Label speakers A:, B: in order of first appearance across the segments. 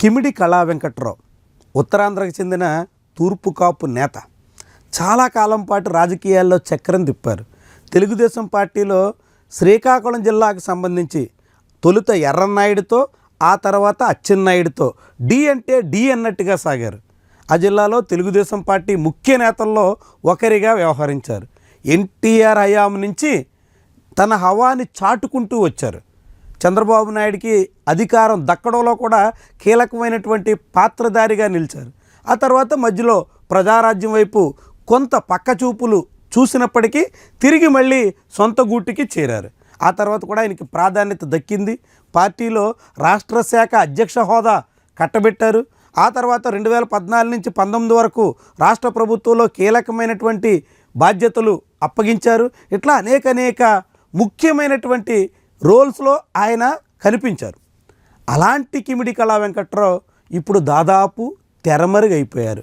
A: కిమిడి కళా వెంకట్రావు ఉత్తరాంధ్రకు చెందిన తూర్పు కాపు నేత. చాలా కాలం పాటు రాజకీయాల్లో చక్రం తిప్పారు. తెలుగుదేశం పార్టీలో శ్రీకాకుళం జిల్లాకు సంబంధించి తొలుత ఎర్రన్నాయుడితో ఆ తర్వాత అచ్చెన్నాయుడితో డి అంటే డి అన్నట్టుగా సాగారు. ఆ జిల్లాలో తెలుగుదేశం పార్టీ ముఖ్య నేతల్లో ఒకరిగా వ్యవహరించారు. ఎన్టీఆర్ హయాం నుంచి తన హవాని చాటుకుంటూ వచ్చారు. చంద్రబాబు నాయుడికి అధికారం దక్కడంలో కూడా కీలకమైనటువంటి పాత్రధారిగా నిలిచారు. ఆ తర్వాత మధ్యలో ప్రజారాజ్యం వైపు కొంత పక్కచూపులు చూసినప్పటికీ తిరిగి మళ్ళీ సొంత గూటికి చేరారు. ఆ తర్వాత కూడా ఆయనకి ప్రాధాన్యత దక్కింది. పార్టీలో రాష్ట్ర శాఖ అధ్యక్ష హోదా కట్టబెట్టారు. ఆ తర్వాత రెండు వేల పద్నాలుగు నుంచి పంతొమ్మిది వరకు రాష్ట్ర ప్రభుత్వంలో కీలకమైనటువంటి బాధ్యతలు అప్పగించారు. ఇట్లా అనేక అనేక ముఖ్యమైనటువంటి రోల్స్లో ఆయన కనిపించారు. అలాంటి కిమిడి కళా వెంకట్రావు ఇప్పుడు దాదాపు తెరమరుగైపోయారు.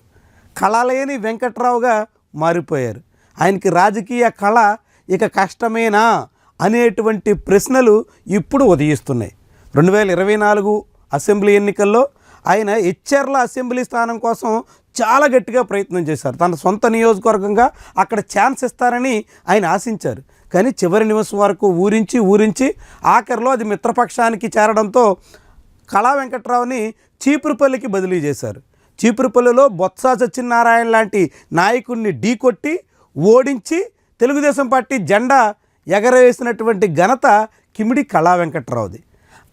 A: కళలేని వెంకట్రావుగా మారిపోయారు. ఆయనకి రాజకీయ కళ ఇక కష్టమేనా అనేటువంటి ప్రశ్నలు ఇప్పుడు ఉదయిస్తున్నాయి. రెండు వేల ఇరవై నాలుగు అసెంబ్లీ ఎన్నికల్లో ఆయన హెచ్ఆర్ల అసెంబ్లీ స్థానం కోసం చాలా గట్టిగా ప్రయత్నం చేశారు. తన సొంత నియోజకవర్గంగా అక్కడ ఛాన్స్ ఇస్తారని ఆయన ఆశించారు. కానీ చివరి నిమిషం వరకు ఊరించి ఊరించి ఆఖరిలో అది మిత్రపక్షానికి చేరడంతో కళా వెంకట్రావుని చీపురుపల్లికి బదిలీ చేశారు. చీపురుపల్లిలో బొత్స సత్యనారాయణ లాంటి నాయకుడిని ఢీకొట్టి ఓడించి తెలుగుదేశం పార్టీ జెండా ఎగరవేసినటువంటి ఘనత కిమిడి కళా వెంకట్రావుది.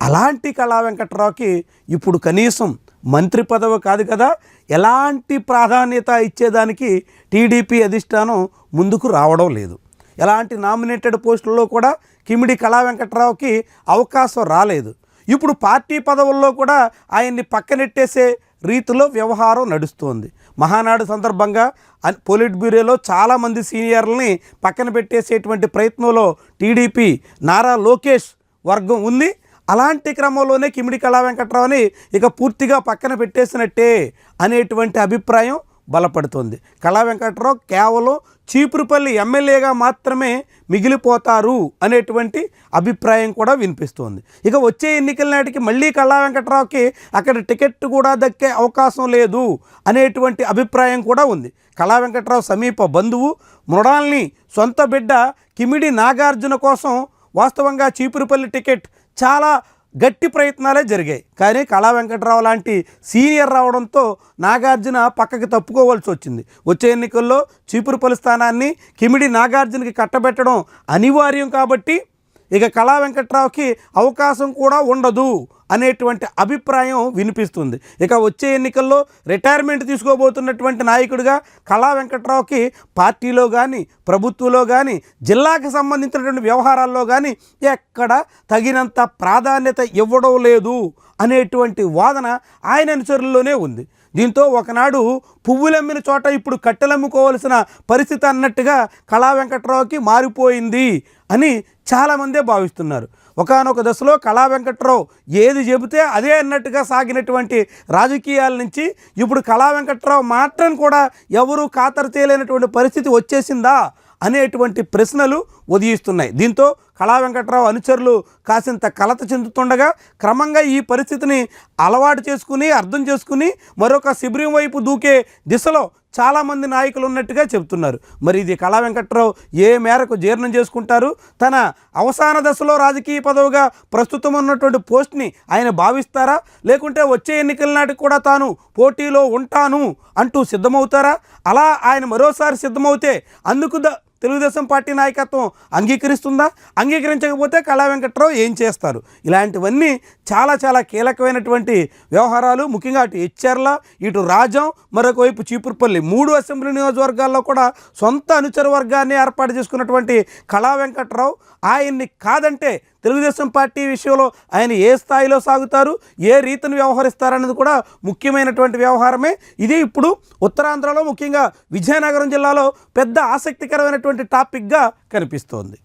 A: అలాంటి కళా వెంకట్రావుకి ఇప్పుడు కనీసం మంత్రి పదవి కాదు కదా ఎలాంటి ప్రాధాన్యత ఇచ్చేదానికి టీడీపీ అధిష్టానం ముందుకు రావడం లేదు. ఎలాంటి నామినేటెడ్ పోస్టుల్లో కూడా కిమిడి కళా వెంకట్రావుకి అవకాశం రాలేదు. ఇప్పుడు పార్టీ పదవుల్లో కూడా ఆయన్ని పక్కనెట్టేసే రీతిలో వ్యవహారం నడుస్తోంది. మహానాడు సందర్భంగా పోలిట్ పొలిట్ బ్యూరోలో చాలామంది సీనియర్లని పక్కన పెట్టేసేటువంటి ప్రయత్నంలో టీడీపీ నారా లోకేష్ వర్గం ఉంది. అలాంటి క్రమంలోనే కిమిడి కళా వెంకట్రావుని ఇక పూర్తిగా పక్కన పెట్టేసినట్టే అనేటువంటి అభిప్రాయం బలపడుతుంది. కళా వెంకట్రావు కేవలం చీపురుపల్లి ఎమ్మెల్యేగా మాత్రమే మిగిలిపోతారు అనేటువంటి అభిప్రాయం కూడా వినిపిస్తోంది. ఇక వచ్చే ఎన్నికల నాటికి మళ్ళీ కళా వెంకట్రావుకి అక్కడ టికెట్ కూడా దక్కే అవకాశం లేదు అనేటువంటి అభిప్రాయం కూడా ఉంది. కళా వెంకట్రావు సమీప బంధువు మృడాల్ని సొంత బిడ్డ కిమిడి నాగార్జున కోసం వాస్తవంగా చీపురుపల్లి టికెట్ చాలా గట్టి ప్రయత్నాలే జరిగాయి. కానీ కళా వెంకట్రావు లాంటి సీనియర్ రావడంతో నాగార్జున పక్కకి తప్పుకోవాల్సి వచ్చింది. వచ్చే ఎన్నికల్లో చీపురుపల్లి స్థానాన్ని కిమిడి నాగార్జునకి కట్టబెట్టడం అనివార్యం కాబట్టి ఇక కళా వెంకట్రావుకి అవకాశం కూడా ఉండదు అనేటువంటి అభిప్రాయం వినిపిస్తుంది. ఇక వచ్చే ఎన్నికల్లో రిటైర్మెంట్ తీసుకోబోతున్నటువంటి నాయకుడిగా కళా వెంకట్రావుకి పార్టీలో కానీ ప్రభుత్వంలో కానీ జిల్లాకి సంబంధించినటువంటి వ్యవహారాల్లో కానీ ఎక్కడ తగినంత ప్రాధాన్యత ఇవ్వడం లేదు అనేటువంటి వాదన ఆయన అనుచరుల్లోనే ఉంది. దీంతో ఒకనాడు పువ్వులమ్మిన చోట ఇప్పుడు కట్టెలమ్ముకోవలసిన పరిస్థితి అన్నట్టుగా కళా వెంకట్రావుకి మారిపోయింది అని చాలామందే భావిస్తున్నారు. ఒకానొక దశలో కళా వెంకట్రావు ఏది చెబితే అదే అన్నట్టుగా సాగినటువంటి రాజకీయాల నుంచి ఇప్పుడు కళా వెంకట్రావు మాత్రం కూడా ఎవరూ ఖాతరు తీయలేనటువంటి పరిస్థితి వచ్చేసిందా అనేటువంటి ప్రశ్నలు ఉదయిస్తున్నాయి. దీంతో కళా వెంకట్రావు అనుచరులు కాసింత కలత చెందుతుండగా క్రమంగా ఈ పరిస్థితిని అలవాటు చేసుకుని అర్థం చేసుకుని మరొక శిబిరం వైపు దూకే దిశలో చాలామంది నాయకులు ఉన్నట్టుగా చెబుతున్నారు. మరి ఇది కళా వెంకట్రావు ఏ మేరకు జీర్ణం చేసుకుంటారు? తన అవసాన దశలో రాజకీయ పదవిగా ప్రస్తుతం ఉన్నటువంటి పోస్ట్ని ఆయన భావిస్తారా? లేకుంటే వచ్చే ఎన్నికల నాటికి కూడా తాను పోటీలో ఉంటాను అంటూ సిద్ధమవుతారా? అలా ఆయన మరోసారి సిద్ధమవుతే అందుకు ద తెలుగుదేశం పార్టీ నాయకత్వం అంగీకరిస్తుందా? అంగీకరించకపోతే కళా వెంకట్రావు ఏం చేస్తారు? ఇలాంటివన్నీ చాలా చాలా కీలకమైనటువంటి వ్యవహారాలు. ముఖ్యంగా అటు హెచ్ఆర్ల ఇటు రాజం మరొకవైపు చీపురుపల్లి. మూడు అసెంబ్లీ నియోజకవర్గాల్లో కూడా సొంత అనుచర వర్గాన్ని ఏర్పాటు చేసుకున్నటువంటి కళా వెంకట్రావు ఆయన్ని కాదంటే తెలుగుదేశం పార్టీ విషయంలో ఆయన ఏ స్థాయిలో సాగుతారు ఏ రీతిని వ్యవహరిస్తారన్నది కూడా ముఖ్యమైనటువంటి వ్యవహారమే. ఇది ఇప్పుడు ఉత్తరాంధ్రలో ముఖ్యంగా విజయనగరం జిల్లాలో పెద్ద ఆసక్తికరమైనటువంటి టాపిక్గా కనిపిస్తోంది.